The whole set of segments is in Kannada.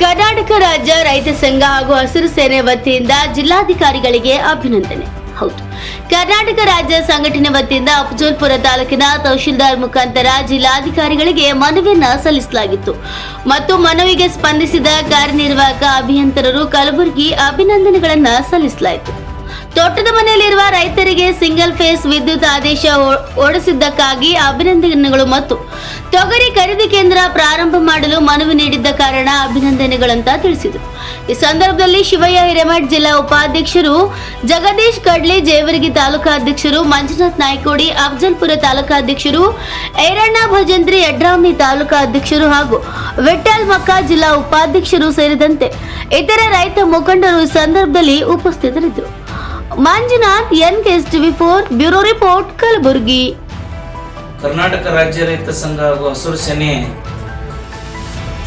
ಕರ್ನಾಟಕ ರಾಜ್ಯ ರೈತ ಸಂಘ ಹಾಗೂ ಹಸಿರು ಸೇನೆ ವತಿಯಿಂದ ಜಿಲ್ಲಾಧಿಕಾರಿಗಳಿಗೆ ಅಭಿನಂದನೆ. ಹೌದು. ಕರ್ನಾಟಕ ರಾಜ್ಯ ಸಂಘಟನೆ ವತಿಯಿಂದ ಅಫಜಲ್ಪುರ ತಾಲೂಕಿನ ತಹಶೀಲ್ದಾರ್ ಮುಖಾಂತರ ಜಿಲ್ಲಾಧಿಕಾರಿಗಳಿಗೆ ಮನವಿಯನ್ನ ಸಲ್ಲಿಸಲಾಗಿತ್ತು. ಮತ್ತು ಮನವಿಗೆ ಸ್ಪಂದಿಸಿದ ಕಾರ್ಯನಿರ್ವಾಹಕ ಅಭಿಯಂತರರು ಕಲಬುರಗಿ ಅಭಿನಂದನೆಗಳನ್ನ ಸಲ್ಲಿಸಲಾಯಿತು. ತೋಟದ ಮನೆಯಲ್ಲಿರುವ ರೈತರಿಗೆ ಸಿಂಗಲ್ ಫೇಸ್ ವಿದ್ಯುತ್ ಆದೇಶ ಓಡಿಸಿದ್ದಕ್ಕಾಗಿ ಅಭಿನಂದನೆಗಳು ಮತ್ತು ತೊಗರಿ ಖರೀದಿ ಕೇಂದ್ರ ಪ್ರಾರಂಭ ಮಾಡಲು ಮನವಿ ನೀಡಿದ್ದ ಕಾರಣ ಅಭಿನಂದನೆಗಳಂತ ತಿಳಿಸಿದರು. ಈ ಸಂದರ್ಭದಲ್ಲಿ ಶಿವಯ್ಯ ಹಿರೇಮಠ್ ಜಿಲ್ಲಾ ಉಪಾಧ್ಯಕ್ಷರು ಜಗದೀಶ್ ಕಡ್ಲಿ, ಜೇವರ್ಗಿ ತಾಲೂಕಾಧ್ಯಕ್ಷರು ಮಂಜುನಾಥ್ ನಾಯ್ಕೋಡಿ, ಅಫಜಲ್ಪುರ ತಾಲೂಕಾಧ್ಯಕ್ಷರು ಐರಣ್ಣ ಭಜಂತ್ರಿ, ಯಡ್ರಾಮಿ ತಾಲೂಕಾಧ್ಯಕ್ಷರು ಹಾಗೂ ವಿಠಲ್ ಮಕ್ಕ ಜಿಲ್ಲಾ ಉಪಾಧ್ಯಕ್ಷರು ಸೇರಿದಂತೆ ಇತರ ರೈತ ಮುಖಂಡರು ಈ ಸಂದರ್ಭದಲ್ಲಿ ಉಪಸ್ಥಿತರಿದ್ದರು. Manjunath, N KS TV four, bureau report, Kalaburagi. Karnataka ರಾಜ್ಯ ರೈತ ಸಂಘ ಹಾಗೂ ಹಸಿರು ಸೇನೆ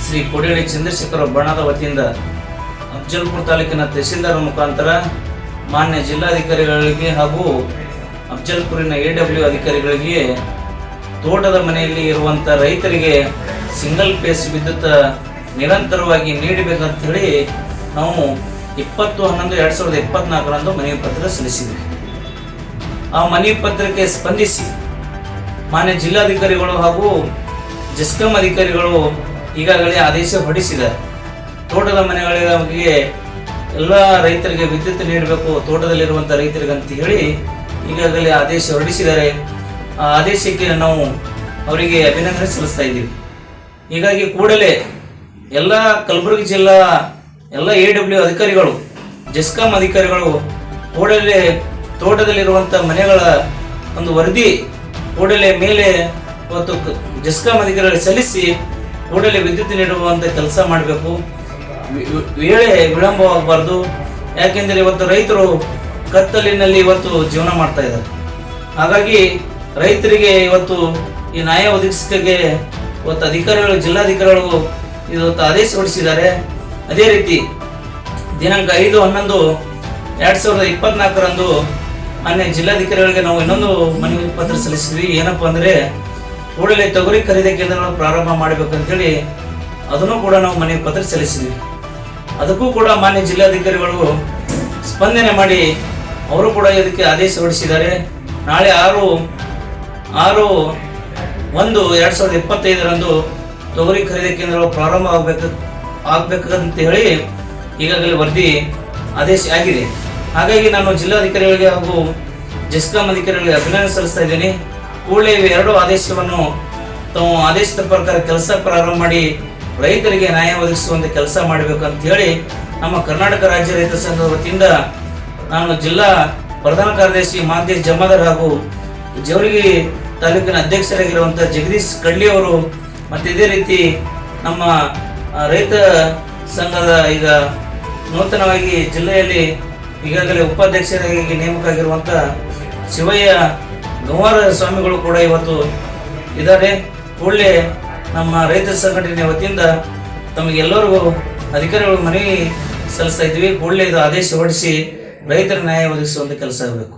ಶ್ರೀ ಕೊಡಿಹಳ್ಳಿ ಚಂದ್ರಶೇಖರ ಬಣದ ವತಿಯಿಂದ ಅಫಜಲ್ಪುರ ತಾಲೂಕಿನ ತಹಸೀಲ್ದಾರ್ ಮುಖಾಂತರ ಮಾನ್ಯ ಜಿಲ್ಲಾಧಿಕಾರಿಗಳಿಗೆ ಹಾಗೂ ಅಫಜಲ್ಪುರಿನ ಎ ಡಬ್ಲ್ಯೂ ಅಧಿಕಾರಿಗಳಿಗೆ ತೋಟದ ಮನೆಯಲ್ಲಿ ಇರುವಂಥ ರೈತರಿಗೆ ಸಿಂಗಲ್ ಪೇಸ್ ವಿದ್ಯುತ್ ನಿರಂತರವಾಗಿ ನೀಡಬೇಕಂತ ಹೇಳಿ ನಾವು ಇಪ್ಪತ್ತು ಹನ್ನೊಂದು, ಎರಡು ಸಾವಿರದ ಇಪ್ಪತ್ನಾಲ್ಕರಂದು ಮನವಿ ಪತ್ರ ಸಲ್ಲಿಸಿದ್ವಿ. ಆ ಮನವಿ ಪತ್ರಕ್ಕೆ ಸ್ಪಂದಿಸಿ ಮಾನ್ಯ ಜಿಲ್ಲಾಧಿಕಾರಿಗಳು ಹಾಗೂ ಜೆಸ್ಕಾಂ ಅಧಿಕಾರಿಗಳು ಈಗಾಗಲೇ ಆದೇಶ ಹೊರಡಿಸಿದ್ದಾರೆ. ತೋಟದ ಮನೆಗಳಿಗೆ ಎಲ್ಲ ರೈತರಿಗೆ ವಿದ್ಯುತ್ ನೀಡಬೇಕು ತೋಟದಲ್ಲಿರುವಂಥ ರೈತರಿಗೆ ಅಂತ ಹೇಳಿ ಈಗಾಗಲೇ ಆದೇಶ ಹೊರಡಿಸಿದ್ದಾರೆ. ಆ ಆದೇಶಕ್ಕೆ ನಾವು ಅವರಿಗೆ ಅಭಿನಂದನೆ ಸಲ್ಲಿಸ್ತಾ ಇದ್ದೀವಿ. ಹೀಗಾಗಿ ಕೂಡಲೇ ಎಲ್ಲ ಕಲಬುರಗಿ ಜಿಲ್ಲಾ ಎಲ್ಲ ಎ ಡಬ್ಲ್ಯೂ ಅಧಿಕಾರಿಗಳು ಜೆಸ್ಕಾಂ ಅಧಿಕಾರಿಗಳು, ಕೂಡಲೇ ತೋಟದಲ್ಲಿರುವಂಥ ಮನೆಗಳ ಒಂದು ವರದಿ ಕೂಡಲೇ ಮೇಲೆ ಇವತ್ತು ಜೆಸ್ಕಾಂ ಅಧಿಕಾರಿಗಳಿಗೆ ಸಲ್ಲಿಸಿ ಕೂಡಲೇ ವಿದ್ಯುತ್ ನೀಡುವಂಥ ಕೆಲಸ ಮಾಡಬೇಕು. ವೇಳೆ ವಿಳಂಬವಾಗಬಾರ್ದು ಯಾಕೆಂದರೆ ಇವತ್ತು ರೈತರು ಕತ್ತಲಿನಲ್ಲಿ ಇವತ್ತು ಜೀವನ ಮಾಡ್ತಾ ಇದ್ದಾರೆ. ಹಾಗಾಗಿ ರೈತರಿಗೆ ಇವತ್ತು ಈ ನ್ಯಾಯ ಒದಗಿಸಿಕೆ ಇವತ್ತು ಅಧಿಕಾರಿಗಳು, ಜಿಲ್ಲಾಧಿಕಾರಿಗಳು ಇವತ್ತು ಆದೇಶ ಹೊರಡಿಸಿದ್ದಾರೆ. ಅದೇ ರೀತಿ ದಿನಾಂಕ ಐದು, ಹನ್ನೊಂದು, ಎರಡು ಸಾವಿರದ ಇಪ್ಪತ್ನಾಲ್ಕರಂದು ಮಾನ್ಯ ಜಿಲ್ಲಾಧಿಕಾರಿಗಳಿಗೆ ನಾವು ಇನ್ನೊಂದು ಮನವಿ ಪತ್ರ ಸಲ್ಲಿಸಿದ್ವಿ. ಏನಪ್ಪ ಅಂದರೆ ಕೂಡಲೇ ತೊಗರಿ ಖರೀದಿ ಕೇಂದ್ರಗಳನ್ನು ಪ್ರಾರಂಭ ಮಾಡಬೇಕಂತೇಳಿ ಅದನ್ನು ಕೂಡ ನಾವು ಮನವಿ ಪತ್ರ ಸಲ್ಲಿಸಿದ್ವಿ. ಅದಕ್ಕೂ ಕೂಡ ಮಾನ್ಯ ಜಿಲ್ಲಾಧಿಕಾರಿಗಳು ಸ್ಪಂದನೆ ಮಾಡಿ ಅವರು ಕೂಡ ಇದಕ್ಕೆ ಆದೇಶ ಹೊರಡಿಸಿದ್ದಾರೆ. ನಾಳೆ ಆರು ಆರು, ಒಂದು, ಎರಡು ಸಾವಿರದ ಇಪ್ಪತ್ತೈದರಂದು ತೊಗರಿ ಖರೀದಿ ಕೇಂದ್ರಗಳು ಪ್ರಾರಂಭ ಆಗಬೇಕು ಆಗ್ಬೇಕಂತ ಹೇಳಿ ಈಗಾಗಲೇ ವರದಿ ಆದೇಶ ಆಗಿದೆ. ಹಾಗಾಗಿ ನಾನು ಜಿಲ್ಲಾಧಿಕಾರಿಗಳಿಗೆ ಹಾಗೂ ಜೆಸ್ಕಾಂ ಅಧಿಕಾರಿಗಳಿಗೆ ಅಭಿನಂದನೆ ಸಲ್ಲಿಸ್ತಾ ಇದ್ದೇನೆ. ಕೂಡಲೇ ಎರಡು ಆದೇಶವನ್ನು ತಾವು ಆದೇಶದ ಪ್ರಕಾರ ಕೆಲಸ ಪ್ರಾರಂಭ ಮಾಡಿ ರೈತರಿಗೆ ನ್ಯಾಯ ಒದಗಿಸುವಂತೆ ಕೆಲಸ ಮಾಡಬೇಕು ಅಂತ ಹೇಳಿ ನಮ್ಮ ಕರ್ನಾಟಕ ರಾಜ್ಯ ರೈತ ಸಂಘದ ವತಿಯಿಂದ ನಾನು ಜಿಲ್ಲಾ ಪ್ರಧಾನ ಕಾರ್ಯದರ್ಶಿ ಮಾಂತೇಶ್ ಜಮಾದರ್ ಹಾಗೂ ಜವರಿಗಿ ತಾಲೂಕಿನ ಅಧ್ಯಕ್ಷರಾಗಿರುವಂಥ ಜಗದೀಶ್ ಕಡ್ಲಿ ಅವರು ಮತ್ತು ಇದೇ ರೀತಿ ನಮ್ಮ ರೈತ ಸಂಘದ ಈಗ ನೂತನವಾಗಿ ಜಿಲ್ಲೆಯಲ್ಲಿ ಈಗಾಗಲೇ ಉಪಾಧ್ಯಕ್ಷರಾಗಿ ನೇಮಕ ಆಗಿರುವಂಥ ಶಿವಯ್ಯ ಗಂವಾರ ಸ್ವಾಮಿಗಳು ಕೂಡ ಇವತ್ತು ಇದ್ದಾರೆ. ಕೂಡಲೇ ನಮ್ಮ ರೈತ ಸಂಘಟನೆ ವತಿಯಿಂದ ತಮಗೆಲ್ಲರಿಗೂ ಅಧಿಕಾರಿಗಳು ಮನವಿ ಸಲ್ಲಿಸ್ತಾ ಇದ್ವಿ ಕೂಡಲೇ ಇದು ಆದೇಶ ಹೊರಡಿಸಿ ರೈತರ ನ್ಯಾಯ ಒದಗಿಸುವಂಥ ಕೆಲಸ ಆಗಬೇಕು.